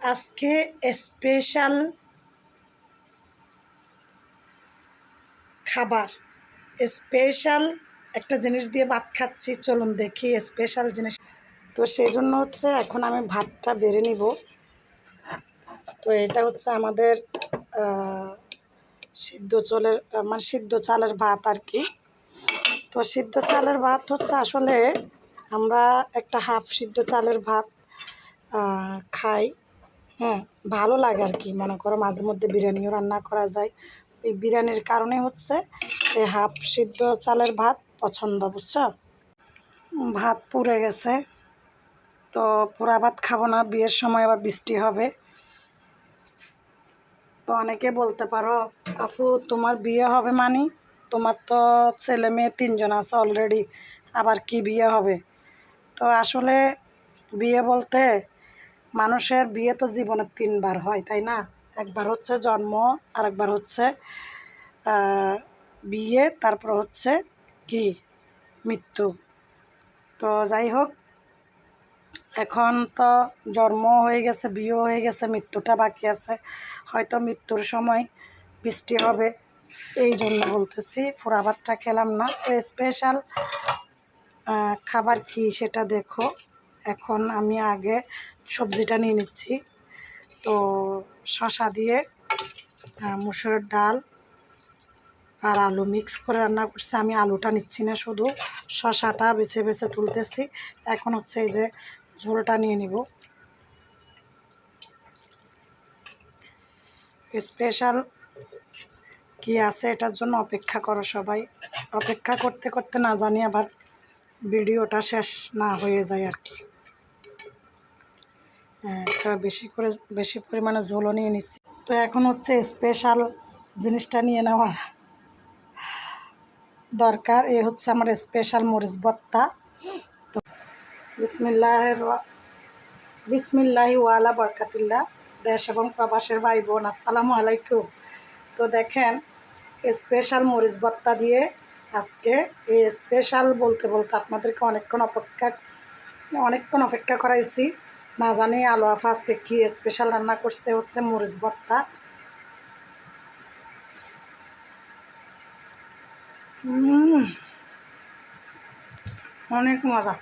আজকে স্পেশাল খাবার। স্পেশাল একটা জিনিস দিয়ে ভাত খাচ্ছি, চলুন দেখি স্পেশাল জিনিস। তো সেই জন্য হচ্ছে এখন আমি ভাতটা বেড়ে নিব। তো এটা হচ্ছে আমাদের সিদ্ধ চলের মানে সিদ্ধ চালের ভাত আর কি। তো সিদ্ধ চালের ভাত হচ্ছে আসলে আমরা একটা হাফ সিদ্ধ চালের ভাত খাই। হ্যাঁ ভালো লাগে আর কি, মনে করো মাঝে মধ্যে বিরিয়ানিও রান্না করা যায়। এই বিরিয়ানির কারণে হচ্ছে এই হাফ সিদ্ধ চালের ভাত পছন্দ, বুঝছ? ভাত পুড়ে গেছে, তো পোড়া ভাত খাব না, বিয়ের সময় আবার বৃষ্টি হবে। তো অনেকে বলতে পারো, আপু, তোমার বিয়ে হবে মানে? তোমার তো ছেলে মেয়ে তিনজন আছে অলরেডি আবার কি বিয়ে হবে? তো আসলে বিয়ে বলতে মানুষের বিয়ে তো জীবনে তিনবার হয়, তাই না? একবার হচ্ছে জন্ম, আরেকবার হচ্ছে বিয়ে, তারপর হচ্ছে কি? মৃত্যু। তো যাই হোক, এখন তো জন্ম হয়ে গেছে বিয়েও হয়ে গেছে, মৃত্যুটা বাকি আছে। হয়তো মৃত্যুর সময় বৃষ্টি হবে, এই জন্য বলতেছি ফোড়া খেলাম না। তো স্পেশাল খাবার কি সেটা দেখো। এখন আমি আগে সবজিটা নিয়ে নিচ্ছি। তো শশা দিয়ে মুসুরের ডাল আর আলু মিক্স করে রান্না করছি। আমি আলুটা নিচ্ছি না শুধু শশাটা বেছে বেছে তুলতেছি। এখন হচ্ছে এই যে ঝোলটা নিয়ে নিব। স্পেশাল কি আছে এটার জন্য অপেক্ষা করো সবাই। অপেক্ষা করতে করতে না জানি আবার ভিডিওটা শেষ না হয়ে যায় আর কি। হ্যাঁ তো বেশি করে, বেশি পরিমাণে ঝোলও নিয়ে নিচ্ছি। তো এখন হচ্ছে স্পেশাল জিনিসটা নিয়ে নেওয়ার দরকার। এ হচ্ছে আমার স্পেশাল মরিচ ভর্তা তো বিসমিল্লাহ বিসমিল্লাহি ওয়ালা বরকাতিল্লাহ। দেশ এবং প্রবাসের ভাই বোন আসসালামু আলাইকুম। তো দেখেন স্পেশাল মরিচ ভর্তা দিয়ে আজকে এই স্পেশাল বলতে বলতে আপনাদেরকে অনেকক্ষণ অপেক্ষা অনেকক্ষণ অপেক্ষা করাইছি। না জানি, আলু আফা আজকে কী স্পেশাল রান্না করছে, হচ্ছে মরিচ ভর্তা। অনেক মজা।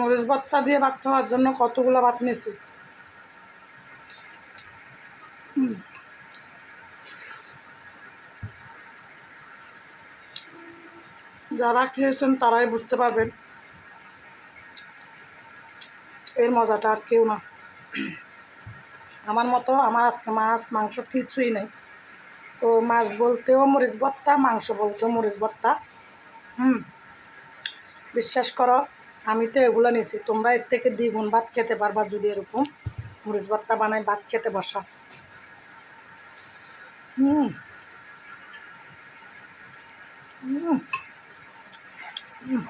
মরিচ ভর্তা দিয়ে ভাত খাওয়ার জন্য কতগুলো ভাত নিয়েছি। যারা খেয়েছেন তারাই বুঝতে পারবেন। এর মজাটা আর কেউ না। আমার মতো আমার আজকে মাছ, মাংস কিছুই নেই। তো মাছ বলতেও মরিচ ভর্তা মাংস বলতেও মরিচ ভর্তা হুম, বিশ্বাস করো, আমি তো এগুলো নিয়েছি তোমরা এর থেকে দ্বিগুণ ভাত খেতে পারবা যদি এরকম মরিচ ভর্তা বানাই ভাত খেতে বসো। হুম হুম হুম।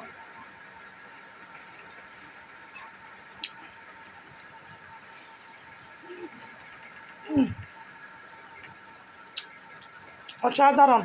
অসাধারণ